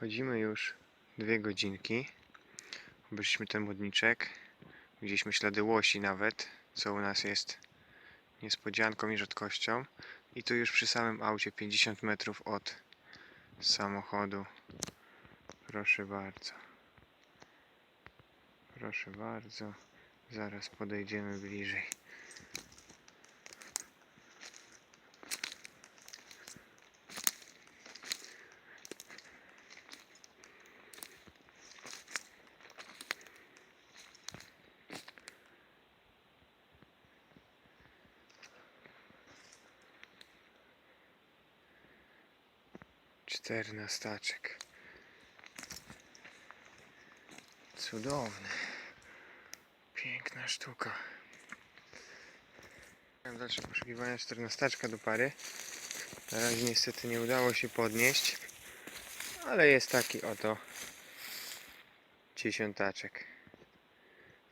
Chodzimy już dwie godzinki. Obeszliśmy ten modniczek. Widzieliśmy ślady łosi nawet, co u nas jest niespodzianką i rzadkością. I tu już przy samym aucie 50 metrów od samochodu. Proszę bardzo. Proszę bardzo. Zaraz podejdziemy bliżej. Czternastaczek. Cudowny. Piękna sztuka. Dalsze poszukiwania czternastaczka do pary. Na razie niestety nie udało się podnieść. Ale jest taki oto dziesiątaczek.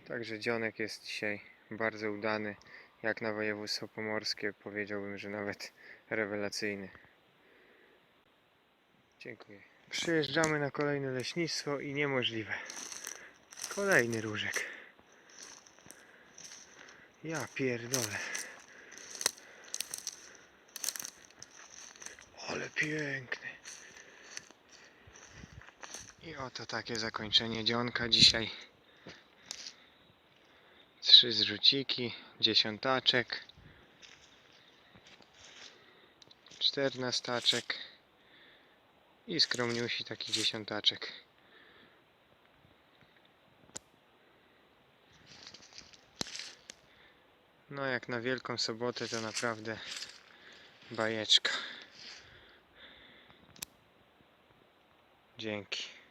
Także dzionek jest dzisiaj bardzo udany. Jak na województwo pomorskie powiedziałbym, że nawet rewelacyjny. Dziękuję. Przyjeżdżamy na kolejne leśnictwo i niemożliwe. Kolejny różek. Ja pierdolę. Ale piękny. I oto takie zakończenie dzionka dzisiaj. Trzy zrzuciki, dziesiątaczek, czternastaczek i skromniusi taki dziesiątaczek. No jak na Wielką Sobotę to naprawdę bajeczka. Dzięki.